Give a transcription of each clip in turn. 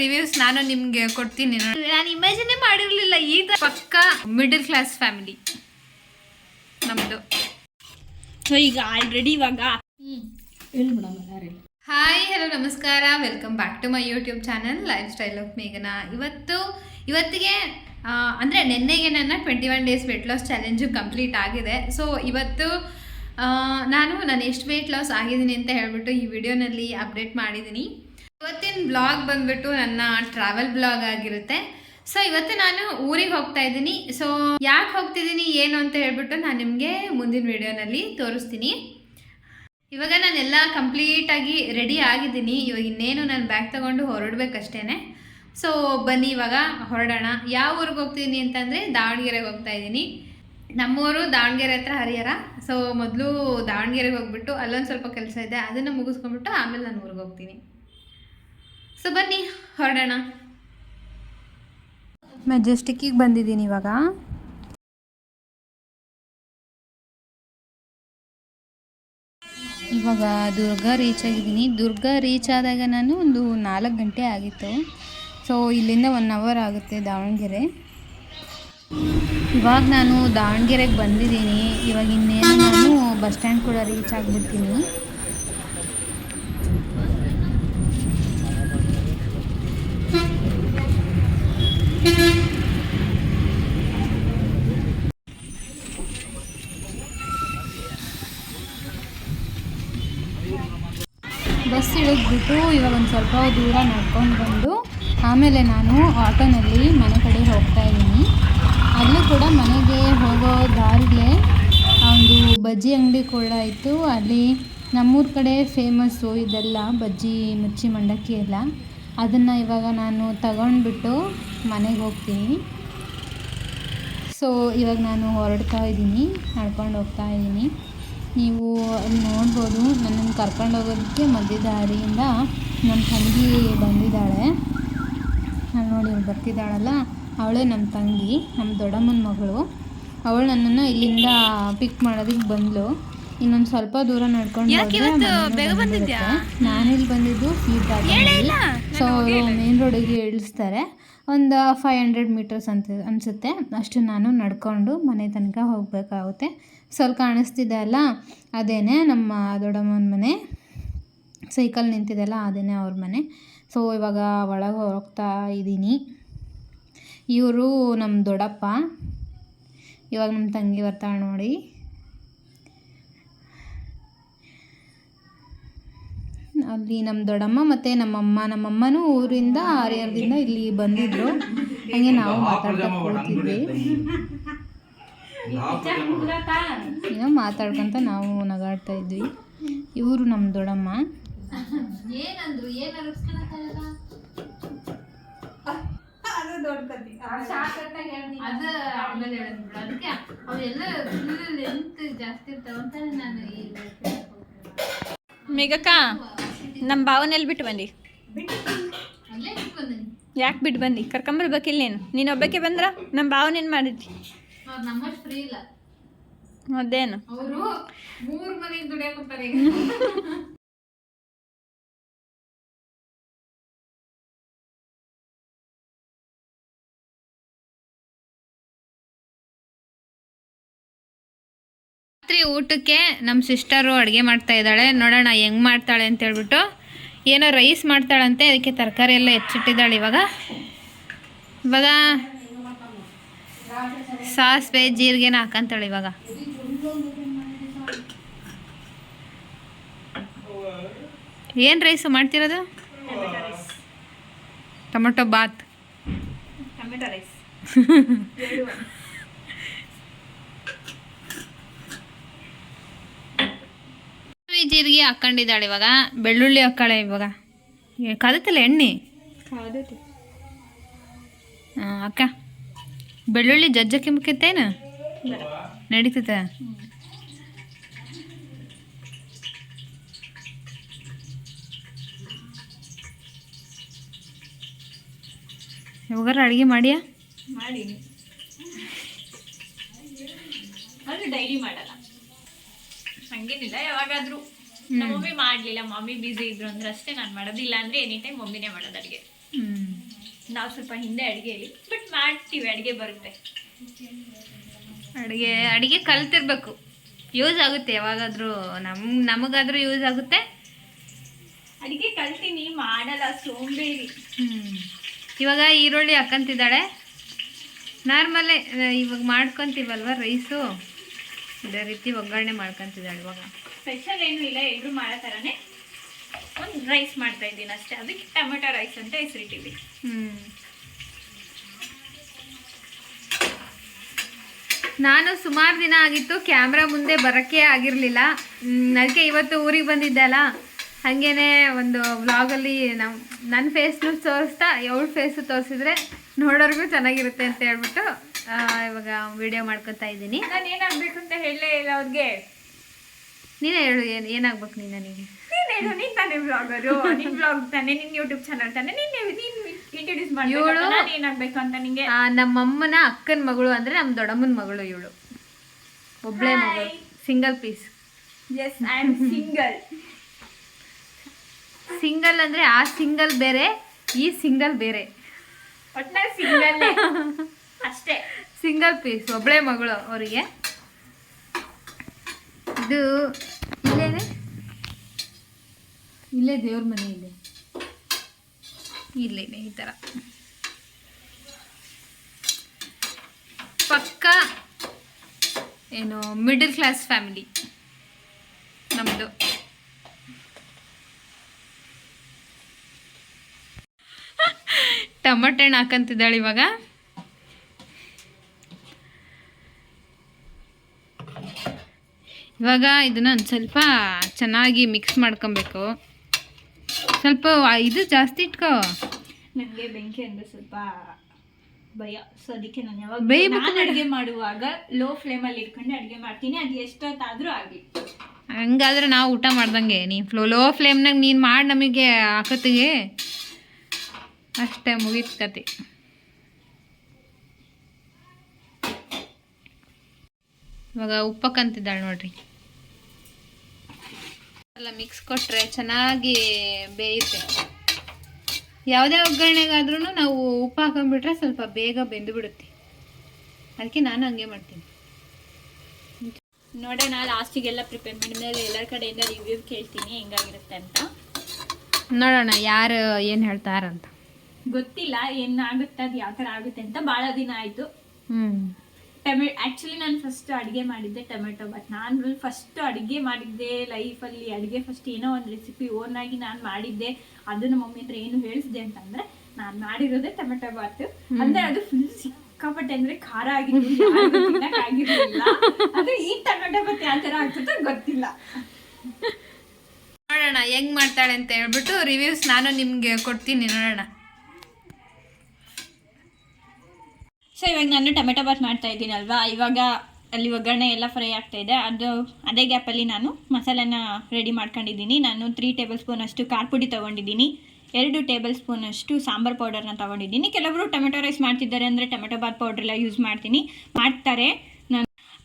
Reviews ನಾನು ನಿಮ್ಗೆ ಕೊಡ್ತೀನಿ. ನಾನು ಇಮ್ಯಾಜಿನೇ ಮಾಡಿರ್ಲಿಲ್ಲ ಈಗ ಪಕ್ಕ ಮಿಡಲ್ ಕ್ಲಾಸ್ ಫ್ಯಾಮಿಲಿ ನಮ್ದು. ಸೊ ಈಗ ಆಲ್ರೆಡಿ ಇವಾಗ ಹಾಯ್ ಹಲೋ ನಮಸ್ಕಾರ. Welcome back to my YouTube channel lifestyle of ಮೇಘನ ಇವತ್ತು ಇವತ್ತಿಗೆ ಅಂದರೆ ನಿನ್ನೆಗೆ ನನ್ನ twenty one days weight loss challenge complete ಆಗಿದೆ. ಸೊ ಇವತ್ತು ನಾನು ನಾನು ಎಷ್ಟು ವೆಯ್ಟ್ ಲಾಸ್ ಆಗಿದ್ದೀನಿ ಅಂತ ಹೇಳ್ಬಿಟ್ಟು ಈ ವಿಡಿಯೋನಲ್ಲಿ ಅಪ್ಡೇಟ್ ಮಾಡಿದ್ದೀನಿ. ಇವತ್ತಿನ ಬ್ಲಾಗ್ ಬಂದ್ಬಿಟ್ಟು ನನ್ನ ಟ್ರಾವೆಲ್ ಬ್ಲಾಗ್ ಆಗಿರುತ್ತೆ. ಸೊ ಇವತ್ತು ನಾನು ಊರಿಗೆ ಹೋಗ್ತಾ ಇದ್ದೀನಿ. ಸೊ ಯಾಕೆ ಹೋಗ್ತಿದ್ದೀನಿ, ಏನು ಅಂತ ಹೇಳ್ಬಿಟ್ಟು ನಾನು ನಿಮಗೆ ಮುಂದಿನ ವಿಡಿಯೋನಲ್ಲಿ ತೋರಿಸ್ತೀನಿ. ಇವಾಗ ನಾನೆಲ್ಲ ಕಂಪ್ಲೀಟಾಗಿ ರೆಡಿ ಆಗಿದ್ದೀನಿ. ಇವಾಗ ಇನ್ನೇನು ನಾನು ಬ್ಯಾಗ್ ತಗೊಂಡು ಹೊರಡ್ಬೇಕಷ್ಟೇ ಸೊ ಬನ್ನಿ, ಇವಾಗ ಹೊರಡೋಣ. ಯಾವ ಊರಿಗೆ ಹೋಗ್ತಿದ್ದೀನಿ ಅಂತಂದರೆ ದಾವಣಗೆರೆಗೆ ಹೋಗ್ತಾ ಇದ್ದೀನಿ. ನಮ್ಮೂರು ದಾವಣಗೆರೆ ಹತ್ರ ಹರಿಹರ. ಸೊ ಮೊದಲು ದಾವಣಗೆರೆಗೆ ಹೋಗ್ಬಿಟ್ಟು ಅಲ್ಲೊಂದು ಸ್ವಲ್ಪ ಕೆಲಸ ಇದೆ, ಅದನ್ನು ಮುಗಿಸ್ಕೊಂಡ್ಬಿಟ್ಟು ಆಮೇಲೆ ನಾನು ಊರಿಗೆ ಹೋಗ್ತೀನಿ. ಸೊ ಬನ್ನಿ, ಹೊರಡೋಣ. ಮೆಜೆಸ್ಟಿಕ್ಕಿಗೆ ಬಂದಿದ್ದೀನಿ ಇವಾಗ. ಇವಾಗ ದುರ್ಗ ರೀಚ್ ಆಗಿದ್ದೀನಿ. ದುರ್ಗ ರೀಚ್ ಆದಾಗ ನಾನು ಒಂದು ನಾಲ್ಕು ಗಂಟೆ ಆಗಿತ್ತು. ಸೊ ಇಲ್ಲಿಂದ ಒನ್ ಅವರ್ ಆಗುತ್ತೆ ದಾವಣಗೆರೆ. ಇವಾಗ ನಾನು ದಾವಣಗೆರೆಗೆ ಬಂದಿದ್ದೀನಿ. ಇವಾಗ ಇನ್ನೇನು ನಾನು ಬಸ್ ಸ್ಟ್ಯಾಂಡ್ ಕೂಡ ರೀಚ್ ಆಗಿಬಿಡ್ತೀನಿ. ಬಸ್ ಇಳಿದ್ಬಿಟ್ಟು ಇವಾಗ ಒಂದು ಸ್ವಲ್ಪ ದೂರ ನಡ್ಕೊಂಡು ಬಂದು ಆಮೇಲೆ ನಾನು ಆಟೋನಲ್ಲಿ ಮನೆ ಕಡೆ ಹೋಗ್ತಾ ಇದ್ದೀನಿ. ಅಲ್ಲೂ ಕೂಡ ಮನೆಗೆ ಹೋಗೋ ದಾರಿಲೇ ಒಂದು ಬಜ್ಜಿ ಅಂಗಡಿ ಕೂಡ ಇತ್ತು. ಅಲ್ಲಿ ನಮ್ಮೂರ ಕಡೆ ಫೇಮಸ್ಸು ಇದೆಲ್ಲ ಬಜ್ಜಿ ಮಿರ್ಚಿ ಮಂಡಕ್ಕಿ ಎಲ್ಲ. ಅದನ್ನು ಇವಾಗ ನಾನು ತಗೊಂಡ್ಬಿಟ್ಟು ಮನೆಗೆ ಹೋಗ್ತೀನಿ. ಸೊ ಇವಾಗ ನಾನು ಹೊರಡ್ತಾ ಇದ್ದೀನಿ, ನಡ್ಕೊಂಡು ಹೋಗ್ತಾ ಇದ್ದೀನಿ. ನೀವು ಅಲ್ಲಿ ನೋಡ್ಬೋದು ನನ್ನನ್ನು ಕರ್ಕೊಂಡು ಹೋಗೋದಕ್ಕೆ ಮಧ್ಯ ದಾರಿಯಿಂದ ನಮ್ಮ ತಂಗಿ ಬಂದಿದ್ದಾಳೆ. ನಾನು ನೋಡಿ ಬರ್ತಿದ್ದಾಳಲ್ಲ? ಅವಳೇ ನಮ್ಮ ತಂಗಿ ನಮ್ಮ ದೊಡ್ಡಮ್ಮನ ಮಗಳು. ಅವಳು ನನ್ನನ್ನು ಇಲ್ಲಿಂದ ಪಿಕ್ ಮಾಡೋದಕ್ಕೆ ಬಂದಳು ಇನ್ನೊಂದು ಸ್ವಲ್ಪ ದೂರ ನಡ್ಕೊಂಡು ನಾನಿಲ್ಲಿ ಬಂದಿದ್ದು ಫೀಡ್ಬ್ಯಾಕ್ ಸೊ ಅವರು ಮೇನ್ ರೋಡಿಗೆ ಇಳಿಸ್ತಾರೆ. ಒಂದು ಫೈವ್ ಹಂಡ್ರೆಡ್ ಮೀಟರ್ಸ್ ಅಂತ ಅನಿಸುತ್ತೆ. ಅಷ್ಟು ನಾನು ನಡ್ಕೊಂಡು ಮನೆ ತನಕ ಹೋಗಬೇಕಾಗುತ್ತೆ. ಸ್ವಲ್ಪ ಕಾಣಿಸ್ತಿದೆ ಅಲ್ಲ? ಅದೇನೆ ನಮ್ಮ ದೊಡ್ಡಮ್ಮನ ಮನೆ. ಸೈಕಲ್ ನಿಂತಿದೆಯಲ್ಲ ಅದೇನೆ ಅವ್ರ ಮನೆ. ಸೊ ಇವಾಗ ಒಳಗೆ ಹೋಗ್ತಾ ಇದ್ದೀನಿ. ಇವರು ನಮ್ಮ ದೊಡ್ಡಪ್ಪ. ಇವಾಗ ನಮ್ಮ ತಂಗಿ ಬರ್ತಾಳೆ ನೋಡಿ. ಅಲ್ಲಿ ನಮ್ಮ ದೊಡ್ಡಮ್ಮ ಮತ್ತು ನಮ್ಮಮ್ಮ ನಮ್ಮಮ್ಮನೂ ಊರಿಂದ ಹರಿಹರದಿಂದ ಇಲ್ಲಿ ಬಂದಿದ್ರು. ಹಾಗೆ ನಾವು ಮಾತಾಡ್ತಾ ಕೂತಿದ್ವಿ. ಏನೋ ಮಾತಾಡ್ಕೊಂತ ನಾವು ನಗಾಡ್ತಾ ಇದ್ವಿ. ಇವರು ನಮ್ಮ ದೊಡ್ಡಮ್ಮ ಏನಂದ್ರು? ಏನು ಅದು ಆಮೇಲೆ ಹೇಳಿದ್ಬಿಡು ಅದಕ್ಕೆ ಅವೆಲ್ಲ ಫುಲ್ ಲೆಂತ್ ಜಾಸ್ತಿ ಇರ್ತಾವಂತ ನಾನು ಈ ಮೇಘಕ್ಕ ನಮ್ಮ ಭಾವನೆಲ್ಲಿ ಬಿಟ್ಟು ಬನ್ನಿ ಅಲ್ಲೇ ಬಿಟ್ಟು ಬನ್ನಿ ಯಾಕೆ ಬಿಟ್ಟು ಬಂದು? ಕರ್ಕೊಂಬರ್ಬೇಕಿಲ್ಲ ನೀನು ನೀನು ಒಬ್ಬಕ್ಕೆ ಬಂದ್ರ? ನಮ್ಮ ಭಾವನೇನು ಮಾಡಿದ್ವಿ ಅವ್ರು ನಮ್ಮಷ್ಟು ಫ್ರೀ ಇಲ್ಲ. ಅದೇನು? ಅವರು ಮೂರು ಮನೆಗೆ ದುಡಿಯಾಕೊತಾರೆ ಈಗ. ರಾತ್ರಿ ಊಟಕ್ಕೆ ನಮ್ಮ ಸಿಸ್ಟರು ಅಡುಗೆ ಮಾಡ್ತಾ ಇದ್ದಾಳೆ. ನೋಡೋಣ ಹೆಂಗ್ ಮಾಡ್ತಾಳೆ ಅಂತ ಹೇಳ್ಬಿಟ್ಟು. ಏನೋ ರೈಸ್ ಮಾಡ್ತಾಳಂತೆ. ಅದಕ್ಕೆ ತರಕಾರಿ ಎಲ್ಲ ಹೆಚ್ಚಿಟ್ಟಿದ್ದಾಳೆ ಇವಾಗ. ಇವಾಗ ಸಾಸಿವೆ ಜೀರಿಗೆನ ಹಾಕಂತಾಳೆ ಇವಾಗ. ಏನು ರೈಸು ಮಾಡ್ತಿರೋದು? ಟೊಮೆಟೊ ಬಾತ್. ಟೊಮೆಟೊ ರೈಸ್ ಸಾಸಿವೆ ಜೀರಿಗೆ ಹಾಕೊಂಡಿದ್ದಾಳೆ ಇವಾಗ. ಬೆಳ್ಳುಳ್ಳಿ ಹಾಕ್ಕಾಳೆ ಇವಾಗ. ಕದತ್ತಲ್ಲ ಎಣ್ಣೆ? ಹಾಂ ಅಕ್ಕ. ಬೆಳ್ಳುಳ್ಳಿ ಜಜ್ಜ ಮುಖ್ಯತ್ತೇನು? ನಡೀತದ ಯಾವಾಗಾರ ಅಡುಗೆ ಮಾಡಿಯಾ? ಡೈಲಿ ಮಾಡಲ್ಲ. ಹಂಗೇನಿಲ್ಲ ಯಾವಾಗಾದರೂ. ಮಮ್ಮಿ ಮಾಡ್ಲಿಲ್ಲ. ಮಮ್ಮಿ ಬ್ಯುಸಿ ಇದ್ರು ಅಂದ್ರೆ ಅಷ್ಟೇ ನಾನು ಮಾಡೋದು. ಇಲ್ಲ ಅಂದ್ರೆ ಎನಿ ಟೈಮ್ ಮಮ್ಮಿನೇ ಮಾಡೋದು ಅಡುಗೆ. ಹ್ಮ್. ನಾವು ಸ್ವಲ್ಪ ಹಿಂದೆ ಅಡುಗೆಲಿ ಬಟ್ ಮಾಡ್ತೀವಿ ಅಡುಗೆ ಬರುತ್ತೆ. ಅಡುಗೆ ಅಡುಗೆ ಕಲ್ತಿರ್ಬೇಕು. ಯೂಸ್ ಆಗುತ್ತೆ ಯಾವಾಗಾದರೂ ನಮ್ ನಮಗಾದರೂ ಯೂಸ್ ಆಗುತ್ತೆ. ಅಡುಗೆ ಕಲ್ತೀನಿ ಮಾಡಲ್ಲ ಸೋಂಬೇರಿ. ಹ್ಮ್. ಇವಾಗ ಈರುಳ್ಳಿ ಹಾಕಂತಿದ್ದಾಳೆ. ನಾರ್ಮಲ್ಲೇ ಇವಾಗ ಮಾಡ್ಕೊತೀವಲ್ವ ರೈಸು ಇದೇ ರೀತಿ ಒಗ್ಗರಣೆ ಮಾಡ್ಕೊತಿದ್ದಾಳೆ ಇವಾಗ. ಸ್ಪೆಷಲ್ ಏನೂ ಇಲ್ಲ ಎಲ್ರು ಮಾಡೋ ಥರನೇ ಒಂದು ರೈಸ್ ಮಾಡ್ತಾ ಇದ್ದೀನಿ ಅಷ್ಟೇ. ಅದಕ್ಕೆ ಟೊಮೆಟೊ ರೈಸ್ ಅಂತ ಹೆಸರಿಟ್ಟಿವಿ ಹ್ಞೂ ನಾನು ಸುಮಾರು ದಿನ ಆಗಿತ್ತು ಕ್ಯಾಮ್ರಾ ಮುಂದೆ ಬರೋಕ್ಕೆ ಆಗಿರಲಿಲ್ಲ. ಅದಕ್ಕೆ ಇವತ್ತು ಊರಿಗೆ ಬಂದಿದ್ದೆ ಅಲ್ಲ. ಹಾಗೇ ಒಂದು ವ್ಲಾಗಲ್ಲಿ ನಮ್ಮ ನನ್ನ ಫೇಸ್ನೂ ತೋರಿಸ್ತಾ ಅವಳ ಫೇಸು ತೋರಿಸಿದ್ರೆ ನೋಡೋರ್ಗೂ ಚೆನ್ನಾಗಿರುತ್ತೆ ಅಂತ ಹೇಳ್ಬಿಟ್ಟು ಇವಾಗ ವಿಡಿಯೋ ಮಾಡ್ಕೊತಾ ಇದ್ದೀನಿ. ನಾನು ಏನಾಗಬೇಕು ಅಂತ ಹೇಳಲೇ ಇಲ್ಲ ಅವ್ರಿಗೆ. ನೀನೇ ಹೇಳು ಏನು ಏನಾಗ್ಬೇಕು ನೀನು ನನಗೆ? ಹೇಳು ನೀನ್ ತಾನೇ ಬ್ಲಾಗರು ನಿನ್ ಬ್ಲಾಗ್ ತಾನೆ ನಿನ್ ಯೂಟ್ಯೂಬ್ ಚಾನಲ್ ತಾನೆ. ನೀನ್ ನೀನ್ ಇಂಟ್ರೊಡ್ಯೂಸ್ ಮಾಡಿ ನಾನು ಏನಾಗ್ಬೇಕು ಅಂತ ನಿಂಗೆ? ನಮ್ಮಮ್ಮನ ಅಕ್ಕನ ಮಗಳು ಅಂದ್ರೆ ನಮ್ಮ ದೊಡ್ಡಮ್ಮನ ಮಗಳು ಇವಳು. ಒಬ್ಳೆ ಮಗಳು. Single piece yes I am single single ಅಂದ್ರೆ ಆ ಸಿಂಗಲ್ ಬೇರೆ ಈ ಸಿಂಗಲ್ ಬೇರೆ. ಒಟ್ನಲ್ಲಿ ಸಿಂಗಲ್ ಅಷ್ಟೇ. ಸಿಂಗಲ್ ಪೀಸ್ ಒಬ್ಳೆ ಮಗಳು ಅವರಿಗೆ. ಇದು ಇಲ್ಲೇನೆ? ಇಲ್ಲೇ ದೇವ್ರ ಮನೆ ಇದೆ. ಇಲ್ಲಿದೆ ಈ ಥರ ಪಕ್ಕ ಏನು ಮಿಡಲ್ ಕ್ಲಾಸ್ ಫ್ಯಾಮಿಲಿ ನಮ್ಮದು ಟೊಮಟೆ ಹಣ್ಣು ಹಾಕಂತಿದ್ದಾಳೆ ಇವಾಗ. ಇವಾಗ ಇದನ್ನ ಒಂದು ಸ್ವಲ್ಪ ಚೆನ್ನಾಗಿ ಮಿಕ್ಸ್ ಮಾಡ್ಕೊಬೇಕು. ಸ್ವಲ್ಪ ಇದು ಜಾಸ್ತಿ ಇಟ್ಕೋ. ನನಗೆ ಬೆಂಕಿ ಅಂದ್ರೆ ಸ್ವಲ್ಪ ಭಯ. ಸೊ ಅದಕ್ಕೆ ನಾನು ಯಾವಾಗ ಬೇಯ್ಬೇಕು ನಾನು ಅಡುಗೆ ಮಾಡುವಾಗ ಲೋ ಫ್ಲೇಮಲ್ಲಿ ಇಟ್ಕೊಂಡು ಅಡುಗೆ ಮಾಡ್ತೀನಿ. ಅದು ಎಷ್ಟೊತ್ತಾದರೂ ಆಗಲಿ. ಹಂಗಾದ್ರೆ ನಾವು ಊಟ ಮಾಡ್ದಂಗೆ. ನೀನು ಫ್ಲೋ ಲೋ ಫ್ಲೇಮ್ನಾಗ ನೀನು ಮಾಡಿ ನಮಗೆ ಹಾಕತ್ತಿಗೆ ಅಷ್ಟೇ ಮುಗೀತು ಕತೆ. ಇವಾಗ ಉಪ್ಪಕ್ಕಂತಿದ್ದಾಳೆ ನೋಡ್ರಿ. ಎಲ್ಲ ಮಿಕ್ಸ್ ಕೊಟ್ಟರೆ ಚೆನ್ನಾಗಿ ಬೇಯುತ್ತೆ. ಯಾವುದೇ ಒಗ್ಗರಣೆಗಾದ್ರೂ ನಾವು ಉಪ್ಪು ಹಾಕೊಂಡ್ಬಿಟ್ರೆ ಸ್ವಲ್ಪ ಬೇಗ ಬೆಂದು ಬಿಡುತ್ತೆ. ಅದಕ್ಕೆ ನಾನು ಹಂಗೆ ಮಾಡ್ತೀನಿ. ನೋಡೋಣ ಲಾಸ್ಟಿಗೆಲ್ಲ ಪ್ರಿಪೇರ್ ಮಾಡಿದ್ಮೇಲೆ ಎಲ್ಲರ ಕಡೆಯಿಂದ ರಿವ್ಯೂ ಕೇಳ್ತೀನಿ ಹೆಂಗಾಗಿರುತ್ತೆ ಅಂತ. ನೋಡೋಣ ಯಾರು ಏನು ಹೇಳ್ತಾರಂತ. ಗೊತ್ತಿಲ್ಲ ಏನಾಗುತ್ತೆ ಅದು ಯಾವ ಥರ ಆಗುತ್ತೆ ಅಂತ. ಭಾಳ ದಿನ ಆಯಿತು. ಹ್ಞೂ ಟೊಮೆ ಆ್ಯಕ್ಚುಲಿ ನಾನು ಫಸ್ಟ್ ಅಡುಗೆ ಮಾಡಿದ್ದೆ ಟೊಮೆಟೊ ಬಾತ್ ನಾನು ಫಸ್ಟ್ ಅಡುಗೆ ಮಾಡಿದ್ದೆ ಲೈಫಲ್ಲಿ ಅಡುಗೆ ಫಸ್ಟ್ ಏನೋ ಒಂದು ರೆಸಿಪಿ ಓನಾಗಿ ನಾನು ಮಾಡಿದ್ದೆ. ಅದು ನಮ್ಮ ಮಮ್ಮಿ ಹತ್ರ ಏನು ಹೇಳಿಸಿದೆ ಅಂತಂದ್ರೆ ನಾನು ಮಾಡಿರೋದೇ ಟೊಮೆಟೊ ಬಾತ್. ಅಂದ್ರೆ ಅದು ಫುಲ್ ಸಿಕ್ಕಾಪಟ್ಟೆ ಅಂದ್ರೆ ಖಾರ ತಿನ್ನಕ್ಕಾಗಿರ್ಲಿಲ್ಲ. ಅದು ಈ ಟೊಮೆಟೊ ಬಾತ್ ಯಾವ ಥರ ಆಗ್ತದೆ ಗೊತ್ತಿಲ್ಲ. ನೋಡೋಣ ಹೆಂಗ್ ಮಾಡ್ತಾಳೆ ಅಂತ ಹೇಳ್ಬಿಟ್ಟು ರಿವ್ಯೂಸ್ ನಾನು ನಿಮ್ಗೆ ಕೊಡ್ತೀನಿ ನೋಡೋಣ. ಸೊ ಇವಾಗ ನಾನು ಟೊಮೆಟೊ ಬಾತ್ ಮಾಡ್ತಾ ಇದ್ದೀನಲ್ವಾ ಇವಾಗ ಅಲ್ಲಿ ಒಗ್ಗರಣೆ ಎಲ್ಲ ಫ್ರೈ ಆಗ್ತಾ ಇದೆ. ಅದು ಅದೇ ಗ್ಯಾಪಲ್ಲಿ ನಾನು ಮಸಾಲೆನ ರೆಡಿ ಮಾಡ್ಕೊಂಡಿದ್ದೀನಿ. ನಾನು ತ್ರೀ ಟೇಬಲ್ ಸ್ಪೂನ್ ಅಷ್ಟು ಖಾರ ಪುಡಿ ತೊಗೊಂಡಿದ್ದೀನಿ. ಎರಡು ಟೇಬಲ್ ಸ್ಪೂನ್ ಅಷ್ಟು ಸಾಂಬಾರ್ ಪೌಡರ್ನ ತೊಗೊಂಡಿದ್ದೀನಿ. ಕೆಲವರು ಟೊಮೆಟೊ ರೈಸ್ ಮಾಡ್ತಿದ್ದಾರೆ ಅಂದರೆ ಟೊಮೆಟೊ ಬಾತ್ ಪೌಡ್ರೆಲ್ಲ ಯೂಸ್ ಮಾಡ್ತೀನಿ. ಮಾಡ್ತಾರೆ.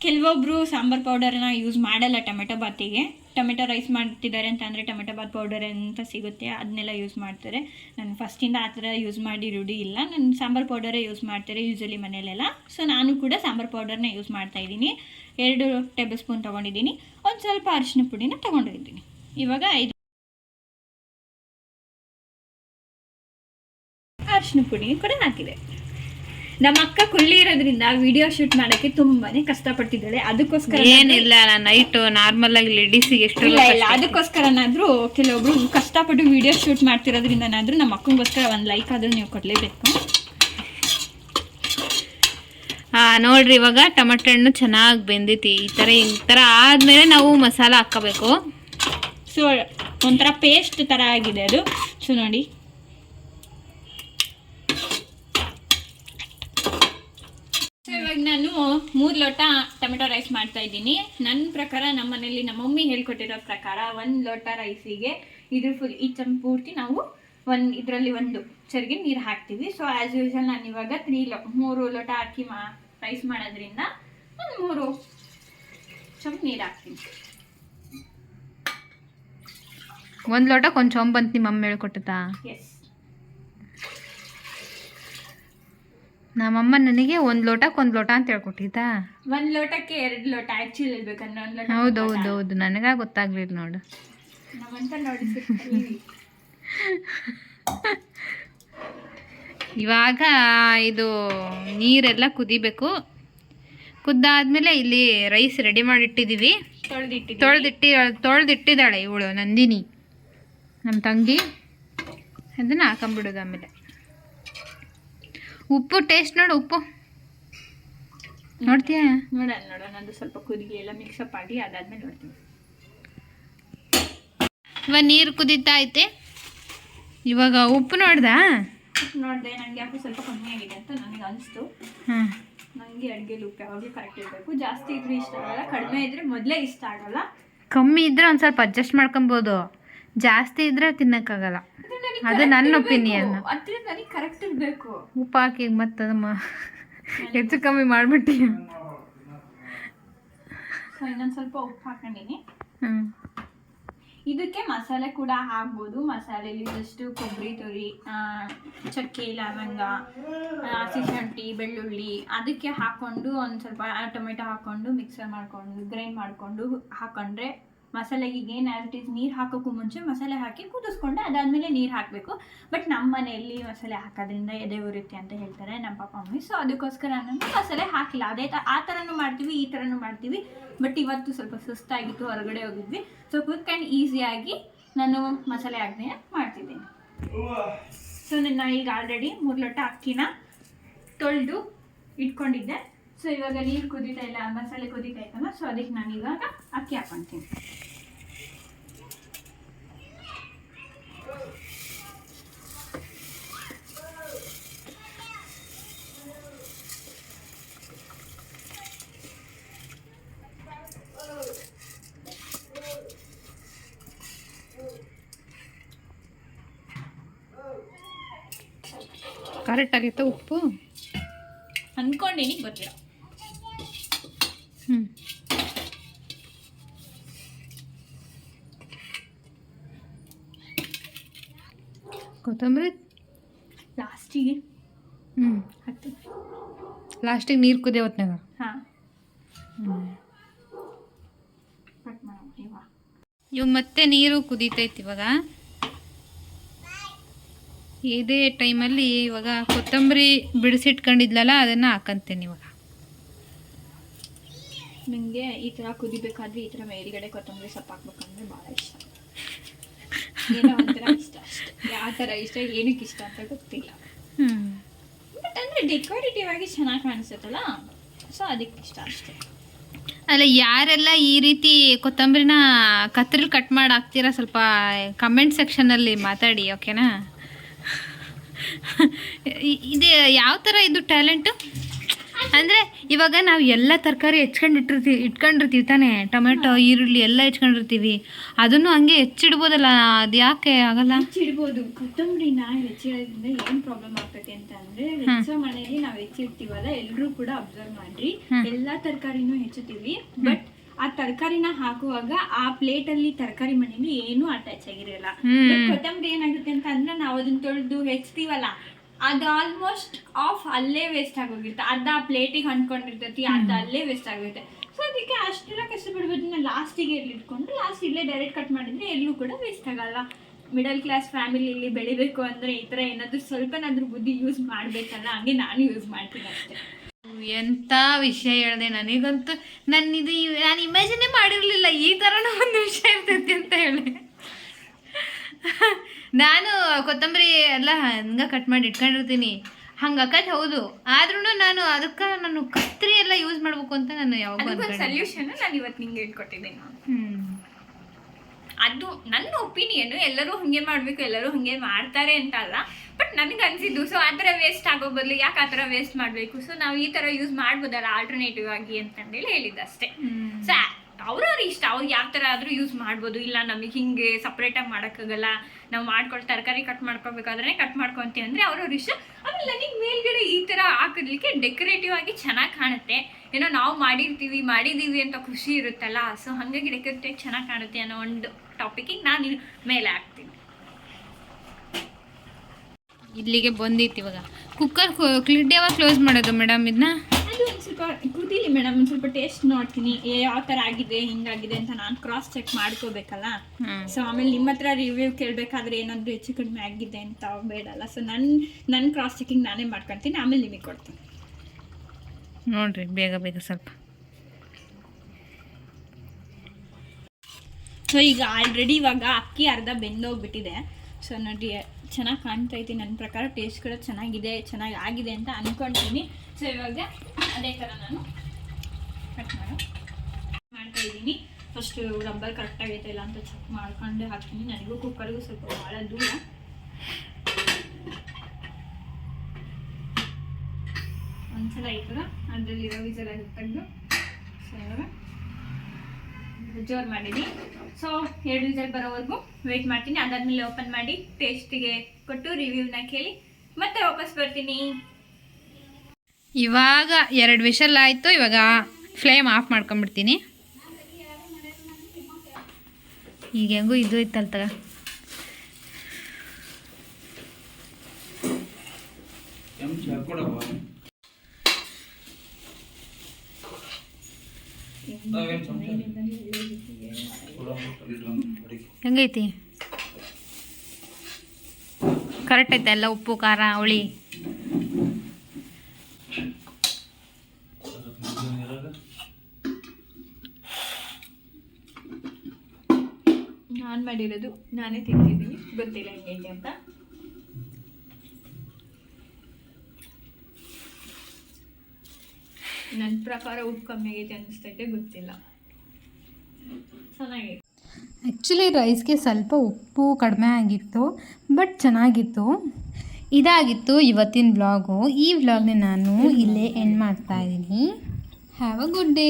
ಕೆಲವೊಬ್ಬರು ಸಾಂಬಾರ್ ಪೌಡರ್ನ ಯೂಸ್ ಮಾಡಲ್ಲ ಟೊಮೆಟೊ ಬಾತಿಗೆ. ಟೊಮೆಟೊ ರೈಸ್ ಮಾಡ್ತಿದ್ದಾರೆ ಅಂತ ಅಂದರೆ ಟೊಮೆಟೊ ಬಾತ್ ಪೌಡರ್ ಅಂತ ಸಿಗುತ್ತೆ ಅದನ್ನೆಲ್ಲ ಯೂಸ್ ಮಾಡ್ತಾರೆ. ನಾನು ಫಸ್ಟಿಂದ ಆ ಥರ ಯೂಸ್ ಮಾಡಿ ರೂಢಿ ಇಲ್ಲ. ನಾನು ಸಾಂಬಾರ್ ಪೌಡರೇ ಯೂಸ್ ಮಾಡ್ತಾರೆ ಯೂಸಲಿ ಮನೆಯಲ್ಲೆಲ್ಲ ಸೊ ನಾನು ಕೂಡ ಸಾಂಬಾರ್ ಪೌಡರ್ನ ಯೂಸ್ ಮಾಡ್ತಾ ಇದ್ದೀನಿ. ಎರಡು ಟೇಬಲ್ ಸ್ಪೂನ್ ತೊಗೊಂಡಿದ್ದೀನಿ. ಒಂದು ಸ್ವಲ್ಪ ಅರಿಶಿನ ಪುಡಿನ ತೊಗೊಂಡಿದ್ದೀನಿ. ಇವಾಗ ಐದು ಅರಿಶಿನ ಪುಡಿ ಕೂಡ ಹಾಕಿದೆ ನಮ್ಮ ಅಕ್ಕ ಕುಳ್ಳಿ ಇರೋದ್ರಿಂದ ವಿಡಿಯೋ ಶೂಟ್ ಮಾಡಕ್ಕೆ ತುಂಬಾನೇ ಕಷ್ಟಪಟ್ಟಿದ್ದಾಳೆ. ಅದಕ್ಕೋಸ್ಕರ ಏನಿಲ್ಲ ನೈಟ್ ನಾರ್ಮಲ್ ಆಗಿ ಲೇಡೀಸ್ ಎಷ್ಟು ಇಲ್ಲ ಇಲ್ಲ ಅದಕ್ಕೋಸ್ಕರನಾದ್ರೂ ಕೆಲವೊಬ್ರು ಕಷ್ಟಪಟ್ಟು ವಿಡಿಯೋ ಶೂಟ್ ಮಾಡ್ತಿರೋದ್ರಿಂದನಾದ್ರೂ ನಮ್ಮ ಅಕ್ಕಂಗೋಸ್ಕರ ಒಂದು ಲೈಕ್ ಆದ್ರೂ ನೀವು ಕೊಡಲೇಬೇಕು. ಹಾ ನೋಡ್ರಿ ಇವಾಗ ಟೊಮೆಟೊ ಹಣ್ಣು ಚೆನ್ನಾಗಿ ಬೆಂದಿತಿ. ಈ ಥರ ಈ ಥರ ಆದಮೇಲೆ ನಾವು ಮಸಾಲ ಹಾಕ್ಕೋಬೇಕು. ಸೊ ಒಂಥರ ಪೇಸ್ಟ್ ಥರ ಆಗಿದೆ ಅದು. ಸೊ ನೋಡಿ. ಇವಾಗ ನಾನು ಮೂರು ಲೋಟ ಟೊಮೆಟೊ ರೈಸ್ ಮಾಡ್ತಾ ಇದ್ದೀನಿ. ನನ್ನ ಪ್ರಕಾರ ನಮ್ಮ ಮನೇಲಿ ನಮ್ಮ ಮಮ್ಮಿ ಹೇಳ್ಕೊಟ್ಟಿರೋ ಪ್ರಕಾರ ಒಂದು ಲೋಟ ರೈಸಿಗೆ ಇದ್ರ ಫುಲ್ ಈ ಚಮ್ ಪೂರ್ತಿ ನಾವು ಒಂದು ಇದರಲ್ಲಿ ಒಂದು ಚರಿಗೆ ನೀರು ಹಾಕ್ತೀವಿ. ಸೊ ಆ್ಯಸ್ ಯೂಶಲ್ ನಾನು ಇವಾಗ ತ್ರೀ ಲೋ ಮೂರು ಲೋಟ ಹಾಕಿ ಮಾ ರೈಸ್ ಮಾಡೋದ್ರಿಂದ ಒಂದು ಮೂರು ಚಮ್ ನೀರು ಹಾಕ್ತೀನಿ. ಒಂದು ಲೋಟ ಒಂದು ಚೊಂಬಂತ ನಿಮ್ಮ ಅಮ್ಮ ಹೇಳ್ಕೊಟ್ಟತಾ ಎಸ್ ನಮ್ಮಮ್ಮ ನನಗೆ ಒಂದು ಲೋಟಕ್ಕೆ ಒಂದು ಲೋಟ ಅಂತ ಹೇಳ್ಕೊಟ್ಟಿದ್ದಾ. ಒಂದ್ ಲೋಟಕ್ಕೆ ಎರಡು ಲೋಟ ಆಕ್ಚುಲಿ ಹೇಳ್ಬೇಕಂದ್ರೆ ಒಂದ್ ಲೋಟ ಹೌದು ಹೌದು ಹೌದು. ನನಗ ಗೊತ್ತಾಗ್ಲಿಲ್ಲ ನೋಡು. ನಮ್ಮಂತ ನೋಡಿ ಇವಾಗ ಇದು ನೀರೆಲ್ಲ ಕುದಿಬೇಕು. ಕುದ್ದಾದ್ಮೇಲೆ ಇಲ್ಲಿ ರೈಸ್ ರೆಡಿ ಮಾಡಿಟ್ಟಿದ್ದೀವಿ. ತೊಳ್ದಿಟ್ಟಿದ್ದೀನಿ ತೊಳೆದಿಟ್ಟಿ ತೊಳೆದಿಟ್ಟಿದ್ದಾಳೆ ಇವಳು ನಂದಿನಿ ನಮ್ಮ ತಂಗಿ. ಅದನ್ನು ಹಾಕೊಂಬಿಡೋದು ಆಮೇಲೆ. ಉಪ್ಪು ಟೇಸ್ಟ್ ನೋಡು ಉಪ್ಪು. ನೋಡ್ತೀಯ? ನೋಡೋಣ ನೋಡೋಣ ಅದು ಸ್ವಲ್ಪ ಕುದಿಗೆ ಎಲ್ಲ ಮಿಕ್ಸಪ್ ಆಗಿ ಅದಾದ್ಮೇಲೆ ನೋಡ್ತೀನಿ. ಇವಾಗ ನೀರು ಕುದೀತಾ ಐತೆ. ಇವಾಗ ಉಪ್ಪು ನೋಡ್ದಾ? ನೋಡಿದೆ ನನಗೆ ಯಾಕೋ ಸ್ವಲ್ಪ ಕಮ್ಮಿ ಆಗಿದೆ ಅಂತ ನನಗೆ ಅನಿಸ್ತು. ಹಾಂ. ನನಗೆ ಅಡುಗೆಲಿ ಉಪ್ಪು ಯಾವಾಗಲೂ ಕರೆಕ್ಟ್ ಇರಬೇಕು. ಜಾಸ್ತಿ ಇದ್ರೂ ಇಷ್ಟ ಆಗಲ್ಲ ಕಡಿಮೆ ಇದ್ರೆ ಮೊದಲೇ ಇಷ್ಟ ಆಗಲ್ಲ. ಕಮ್ಮಿ ಇದ್ರೆ ಒಂದು ಸ್ವಲ್ಪ ಅಡ್ಜಸ್ಟ್ ಮಾಡ್ಕೊಬೋದು. ಜಾಸ್ತಿ ಇದ್ರೆ ತಿನ್ನಕ್ಕಾಗಲ್ಲ. ಅದು ನನ್ನ ಒಪಿನಿಯನ್ ಅಂದ್ರೆ ನನಗೆ ಕರೆಕ್ಟ್ ಇರಬೇಕು. ಉಪ್ಪು ಹಾಕಿ ಮತ್ತೆ ಅದಮ್ಮ ಹೆಚ್ಚು ಕಮ್ಮಿ ಮಾಡ್ಬಿಟ್ಟಿ. ಸೊ ಇನ್ನೊಂದು ಸ್ವಲ್ಪ ಉಪ್ಪು ಹಾಕೊಂಡಿನಿ. ಹ್ಞೂ ಇದಕ್ಕೆ ಮಸಾಲೆ ಕೂಡ ಹಾಕ್ಬೋದು. ಮಸಾಲೆಲಿ ಜಸ್ಟ್ ಕೊಬ್ಬರಿ ತುರಿ ಚಕ್ಕೆ ಲವಂಗ ಹಸಿ ಶುಂಠಿ ಬೆಳ್ಳುಳ್ಳಿ ಅದಕ್ಕೆ ಹಾಕ್ಕೊಂಡು ಒಂದು ಸ್ವಲ್ಪ ಟೊಮೆಟೊ ಹಾಕ್ಕೊಂಡು ಮಿಕ್ಸರ್ ಮಾಡಿಕೊಂಡು ಗ್ರೈಂಡ್ ಮಾಡಿಕೊಂಡು ಹಾಕೊಂಡ್ರೆ ಮಸಾಲೆಗೆ ಏನು ಆ್ಯಸ್ ಇಟ್ ಈಸ್ ನೀರು ಹಾಕೋಕ್ಕೂ ಮುಂಚೆ ಮಸಾಲೆ ಹಾಕಿ ಕುದಿಸ್ಕೊಂಡೆ, ಅದಾದಮೇಲೆ ನೀರು ಹಾಕಬೇಕು. ಬಟ್ ನಮ್ಮ ಮನೆಯಲ್ಲಿ ಮಸಾಲೆ ಹಾಕೋದ್ರಿಂದ ಎದೆ ಉರುತ್ತೆ ಅಂತ ಹೇಳ್ತಾರೆ ನಮ್ಮ ಪಾಪ ಮಮ್ಮಿ. ಸೊ ಅದಕ್ಕೋಸ್ಕರ ನಾನು ಮಸಾಲೆ ಹಾಕಿಲ್ಲ. ಅದೇ ಆ ಥರನೂ ಮಾಡ್ತೀವಿ, ಈ ಥರನೂ ಮಾಡ್ತೀವಿ. ಬಟ್ ಇವತ್ತು ಸ್ವಲ್ಪ ಸುಸ್ತಾಗಿತ್ತು, ಹೊರಗಡೆ ಹೋಗಿದ್ವಿ. ಸೊ ಕ್ವಿಕ್ ಆ್ಯಂಡ್ ಈಸಿಯಾಗಿ ನಾನು ಮಸಾಲೆ ಹಾಕ್ದೇ ಮಾಡ್ತಿದ್ದೀನಿ. ಸೊ ನಿನ್ನ ಈಗ ಆಲ್ರೆಡಿ ಮೂರು ಲೋಟ ಅಕ್ಕಿನ ತೊಳೆದು ಇಟ್ಕೊಂಡಿದ್ದೆ. ಸೊ ಇವಾಗ ನೀರು ಕುದೀತಾ ಇಲ್ಲ ಮಸಾಲೆ ಕುದೀತಾ ಇತ್ತಲ್ಲ ಸೊ ಅದಕ್ಕೆ ನಾನು ಇವಾಗ ಅಕ್ಕಿ ಹಾಕೊತೀನಿ. ಕರೆಕ್ಟ್ ಆಗೈತೆ ಉಪ್ಪು? ಅಂದ್ಕೊಂಡಿನಿ ಗೊತ್ತಿಲ್ಲ. ಕೊತ್ತಂಬರಿ? ಲಾಸ್ಟಿಗೆ. ಹ್ಞೂ ಲಾಸ್ಟಿಗೆ ನೀರು ಕುದಿಯೋ ಹೊತ್ನಾಗ ಹಾಂ. ಹ್ಞೂ ಇವಾಗ ಮತ್ತೆ ನೀರು ಕುದೀತೈತಿ ಇವಾಗ. ಇದೇ ಟೈಮಲ್ಲಿ ಇವಾಗ ಕೊತ್ತಂಬರಿ ಬಿಡಿಸಿಟ್ಕೊಂಡಿದ್ಲಲ್ಲ ಅದನ್ನು ಹಾಕಂತೀನಿ ಇವಾಗ. ನನಗೆ ಈ ಥರ ಕುದಿಬೇಕಾದ್ರೆ ಈ ಥರ ಮೇಲ್ಗಡೆ ಕೊತ್ತಂಬರಿ ಸೊಪ್ಪು ಹಾಕ್ಬೇಕಂದ್ರೆ ಭಾಳ ಇಷ್ಟ. ಏನೋ ಒಂಥರ ಇಷ್ಟ ಅಷ್ಟೇ. ಯಾವ ಥರ ಇಷ್ಟ, ಏನಕ್ಕೆ ಇಷ್ಟ ಅಂತ ಗೊತ್ತಿಲ್ಲ. ಬಟ್ ಅಂದರೆ ಡೆಕೋರೇಟಿವ್ ಆಗಿ ಚೆನ್ನಾಗಿ ಕಾಣಿಸುತ್ತಲ್ಲ ಸೊ ಅದಕ್ಕೆ ಇಷ್ಟ ಅಷ್ಟೇ. ಅಲ್ಲ, ಯಾರೆಲ್ಲ ಈ ರೀತಿ ಕೊತ್ತಂಬರಿನ ಕತ್ತರಿಲಿ ಕಟ್ ಮಾಡಿ ಹಾಕ್ತೀರಾ ಸ್ವಲ್ಪ ಕಮೆಂಟ್ ಸೆಕ್ಷನಲ್ಲಿ ಮಾತಾಡಿ ಓಕೆನಾ ಇದು ಯಾವ ಥರ ಇದು ಟ್ಯಾಲೆಂಟು ಅಂದರೆ ಇವಾಗ ನಾವು ಎಲ್ಲ ತರಕಾರಿ ಹೆಚ್ಕೊಂಡು ಇಟ್ಟಿರ್ತೀವಿ ಇಟ್ಕೊಂಡಿರ್ತೀವಿ ತಾನೇ. ಟೊಮೆಟೊ ಈರುಳ್ಳಿ ಎಲ್ಲ ಹೆಚ್ಕೊಂಡಿರ್ತೀವಿ. ಅದನ್ನು ಹಂಗೆ ಹೆಚ್ಚಿಡ್ಬೋದಲ್ಲ ಅದು ಯಾಕೆ ಆಗಲ್ಲ? ಹೆಚ್ಚಿಡ್ಬೋದು. ಕೊತ್ತಂಬರಿನ ಹೆಚ್ಚಿಡೋದ್ರಿಂದ ಏನು ಪ್ರಾಬ್ಲಮ್ ಆಗ್ತೈತೆ ಅಂತ ಅಂದ್ರೆ ಹೆಚ್ಚೋ ಮನೆಯಲ್ಲಿ ನಾವು ಹೆಚ್ಚಿಡ್ತೀವಲ್ಲ ಎಲ್ಲರೂ ಕೂಡ ಅಬ್ಸರ್ವ್ ಮಾಡ್ರಿ. ಎಲ್ಲಾ ತರಕಾರಿನೂ ಹೆಚ್ಚುತ್ತೀವಿ ಬಟ್ ಆ ತರಕಾರಿನ ಹಾಕುವಾಗ ಆ ಪ್ಲೇಟ್ ಅಲ್ಲಿ ತರಕಾರಿ ಮನೆಯಲ್ಲಿ ಏನೂ ಅಟ್ಯಾಚ್ ಆಗಿರಲ್ಲ. ಕೊತ್ತಂಬರಿ ಏನಾಗುತ್ತೆ ಅಂತ ಅಂದ್ರೆ ನಾವು ಅದನ್ನ ತೊಳೆದು ಹೆಚ್ಚ್ತೀವಲ್ಲ ಅದು ಆಲ್ಮೋಸ್ಟ್ ಆಫ್ ಅಲ್ಲೇ ವೇಸ್ಟ್ ಆಗೋಗಿರುತ್ತೆ. ಅರ್ಧ ಆ ಪ್ಲೇಟಿಗೆ ಹಂಡ್ಕೊಂಡಿರ್ತೈತಿ ಅರ್ಧ ಅಲ್ಲೇ ವೇಸ್ಟ್ ಆಗುತ್ತೆ. ಸೊ ಅದಕ್ಕೆ ಅಷ್ಟೆಲ್ಲ ನಾನು ಲಾಸ್ಟಿಗೆ ಎಲ್ಲಿ ಇಟ್ಕೊಂಡು ಲಾಸ್ಟ್ ಇಲ್ಲೇ ಡೈರೆಕ್ಟ್ ಕಟ್ ಮಾಡಿದ್ರೆ ಎಲ್ಲೂ ಕೂಡ ವೇಸ್ಟ್ ಆಗಲ್ಲ. ಮಿಡಲ್ ಕ್ಲಾಸ್ ಫ್ಯಾಮಿಲಿಯಲ್ಲಿ ಬೆಳಿಬೇಕು ಅಂದ್ರೆ ಈ ಥರ ಏನಾದರೂ ಸ್ವಲ್ಪನಾದ್ರೂ ಬುದ್ಧಿ ಯೂಸ್ ಮಾಡಬೇಕಲ್ಲ ಹಂಗೆ ನಾನು ಯೂಸ್ ಮಾಡ್ತೀನಿ ಅಷ್ಟೇ. ಎಂಥ ವಿಷಯ ಹೇಳಿದೆ ನನಗಂತೂ ನನ್ನ ಇದು ನಾನು ಇಮ್ಯಾಜಿನೇ ಮಾಡಿರಲಿಲ್ಲ. ಈ ಥರನೂ ಒಂದು ವಿಷಯ ಇರ್ತೈತಿ ಅಂತ ಹೇಳಿ. ನಾನು ಕೊತ್ತಂಬರಿ ಎಲ್ಲ ಹಂಗೆ ಕಟ್ ಮಾಡಿ ಇಟ್ಕೊಂಡಿರ್ತೀನಿ. ಹಂಗೆ ಅಕ್ಕದ್ ಹೌದು. ಆದ್ರೂ ನಾನು ಅದಕ್ಕೆ ನಾನು ಕತ್ರಿ ಎಲ್ಲ ಯೂಸ್ ಮಾಡ್ಬೇಕು ಅಂತ ನಾನು ಯಾವಾಗ ಸೊಲ್ಯೂಷನ್ ನಾನು ಇವತ್ತು ನಿಂಗೆ ಹೇಳ್ಕೊಟ್ಟಿದ್ದೀನಿ ನಾನು. ಅದು ನನ್ನ ಒಪಿನಿಯನ್ ಎಲ್ಲರೂ ಹಂಗೆ ಮಾಡಬೇಕು ಎಲ್ಲರೂ ಹಂಗೆ ಮಾಡ್ತಾರೆ ಅಂತ ಅಲ್ಲ. ಬಟ್ ನನಗೆ ಅನ್ಸಿದ್ದು ಸೊ ಆ ಥರ ವೇಸ್ಟ್ ಆಗೋ ಬದಲು ಯಾಕೆ ಆ ಥರ ವೇಸ್ಟ್ ಮಾಡಬೇಕು? ಸೊ ನಾವು ಈ ಥರ ಯೂಸ್ ಮಾಡ್ಬೋದಲ್ಲ ಆಲ್ಟರ್ನೇಟಿವ್ ಆಗಿ ಅಂತಂದೇಳಿ ಹೇಳಿದ್ದು ಅಷ್ಟೇ. ಸೊ ಅವ್ರವ್ರ ಇಷ್ಟ, ಅವ್ರು ಯಾವ ಥರ ಆದರೂ ಯೂಸ್ ಮಾಡ್ಬೋದು. ಇಲ್ಲ ನಮಗೆ ಹಿಂಗೆ ಸಪ್ರೇಟಾಗಿ ಮಾಡೋಕ್ಕಾಗಲ್ಲ. ನಾವು ಮಾಡ್ಕೊಂಡು ತರಕಾರಿ ಕಟ್ ಮಾಡ್ಕೋಬೇಕಾದ್ರೆ ಕಟ್ ಮಾಡ್ಕೊತೀವಿ ಅಂದರೆ ಅವ್ರವ್ರ ಇಷ್ಟ. ಆಮೇಲೆ ನನಗೆ ಮೇಲ್ಗಡೆ ಈ ಥರ ಹಾಕಿದ್ಲಿಕ್ಕೆ ಡೆಕೋರೇಟಿವ್ ಆಗಿ ಚೆನ್ನಾಗಿ ಕಾಣುತ್ತೆ. ಏನೋ ನಾವು ಮಾಡಿರ್ತೀವಿ ಮಾಡಿದ್ದೀವಿ ಅಂತ ಖುಷಿ ಇರುತ್ತಲ್ಲ. ಸೊ ಹಾಗಾಗಿ ಡೆಕೋರೇಟಿವ್ ಚೆನ್ನಾಗಿ ಕಾಣುತ್ತೆ ಅನ್ನೋ ಒಂದು ಟಾಪಿಕಿಗೆ ನಾನು ಮೇಲೆ ಹಾಕ್ತೀನಿ. ಇಲ್ಲಿಗೆ ಬಂದಿತ್ತು ಇವಾಗ. ಕುಕ್ಕರ್ ಕ್ಲಿಡ್ ಯಾವಾಗ ಕ್ಲೋಸ್ ಮಾಡೋದು ಮೇಡಮ್ ಇದನ್ನ ಒಂದು ಸ್ವಲ್ಪ ಕುದೀಲಿ ಮೇಡಮ್ ಒಂದು ಸ್ವಲ್ಪ ಟೇಸ್ಟ್ ನೋಡ್ತೀನಿ. ಏ ಯಾವ ಥರ ಆಗಿದೆ ಹಿಂಗಾಗಿದೆ ಅಂತ ನಾನು ಕ್ರಾಸ್ ಚೆಕ್ ಮಾಡ್ಕೋಬೇಕಲ್ಲ? ಸೊ ಆಮೇಲೆ ನಿಮ್ಮ ಹತ್ರ ರಿವ್ಯೂ ಕೇಳಬೇಕಾದ್ರೆ ಏನಾದರೂ ಹೆಚ್ಚು ಕಡಿಮೆ ಆಗಿದೆ ಅಂತ ಬೇಡಲ್ಲ. ಸೊ ನನ್ನ ನನ್ನ ಕ್ರಾಸ್ ಚೆಕಿಂಗ್ ನಾನೇ ಮಾಡ್ಕೊತೀನಿ. ಆಮೇಲೆ ನಿಮಗೆ ಕೊಡ್ತೀನಿ. ನೋಡ್ರಿ ಬೇಗ ಬೇಗ ಸ್ವಲ್ಪ. ಸೊ ಈಗ ಆಲ್ರೆಡಿ ಇವಾಗ ಅಕ್ಕಿ ಅರ್ಧ ಬೆಂದೋಗ್ಬಿಟ್ಟಿದೆ. ಸೊ ನೋಡಿ ಚೆನ್ನಾಗಿ ಕಾಣ್ತಾ ಐತಿ ನನ್ನ ಪ್ರಕಾರ ಟೇಸ್ಟ್ ಕೂಡ ಚೆನ್ನಾಗಿದೆ, ಚೆನ್ನಾಗಿ ಆಗಿದೆ ಅಂತ ಅಂದ್ಕೊಂಡಿದ್ದೀನಿ ಸೊ ಇವಾಗ ಅದೇ ಥರ ನಾನು ಕಟ್ ಮಾಡು. ಮಾಡ್ತಾ ಇದ್ದೀನಿ. ಫಸ್ಟು ರಬ್ಬರ್ ಕರೆಕ್ಟ್ ಆಗೈತೆ ಇಲ್ಲ ಅಂತ ಚೆಕ್ ಮಾಡ್ಕೊಂಡು ಹಾಕ್ತೀನಿ. ನನಗೂ ಕುಕ್ಕರ್ಗೂ ಸ್ವಲ್ಪ ಭಾಳ ದೂರ. ಒಂದ್ಸಲ ಈ ಥರ ಅದರಲ್ಲಿರೋ ವಿಸಲ್ ತೆಗೆದು ಸೊ ಇವಾಗ ಜೋರು ಮಾಡಿದ್ದೀನಿ ಸೊ ಎರಡು ವಿಸಲ್ ಬರೋವರೆಗೂ ವೆಯ್ಟ್ ಮಾಡ್ತೀನಿ. ಅದಾದ್ಮೇಲೆ ಓಪನ್ ಮಾಡಿ ಟೇಸ್ಟಿಗೆ ಕೊಟ್ಟು ರಿವ್ಯೂನ ಕೇಳಿ ಮತ್ತೆ ವಾಪಸ್ ಬರ್ತೀನಿ. ಇವಾಗ ಎರಡು ವಿಷಲ್ ಆಯಿತು. ಇವಾಗ ಫ್ಲೇಮ್ ಆಫ್ ಮಾಡ್ಕೊಂಬಿಡ್ತೀನಿ ಈಗ ಹೆಂಗೂ ಇದು ಇತ್ತಲ್ಲ ತಗ. ಹೆಂಗೈತಿ? ಕರೆಕ್ಟ್ ಐತೆ ಎಲ್ಲ ಉಪ್ಪು ಖಾರ ಹುಳಿ? ನಾನು ಮಾಡಿರೋದು ನಾನೇ ತಿಂತಿದ್ದೀನಿ. ಗೊತ್ತಿಲ್ಲ ಹೆಂಗೈತೆ ಅಂತ ನನ್ನ ಪ್ರಕಾರ ಉಪ್ಪು ಕಮ್ಮಿ ಆಗೈತೆ ಅನಿಸ್ತೈತೆ ಗೊತ್ತಿಲ್ಲ ಚೆನ್ನಾಗಿದೆ ಆ್ಯಕ್ಚುಲಿ ರೈಸ್ಗೆ ಸ್ವಲ್ಪ ಉಪ್ಪು ಕಡಿಮೆ ಆಗಿತ್ತು ಬಟ್ ಚೆನ್ನಾಗಿತ್ತು. ಇದಾಗಿತ್ತು ಇವತ್ತಿನ ವ್ಲಾಗು ಈ ವ್ಲಾಗ್ನ ನಾನು ಇಲ್ಲೇ ಎಂಡ್ ಮಾಡ್ತಾ ಇದ್ದೀನಿ ಹ್ಯಾವ್ ಅ ಗುಡ್ ಡೇ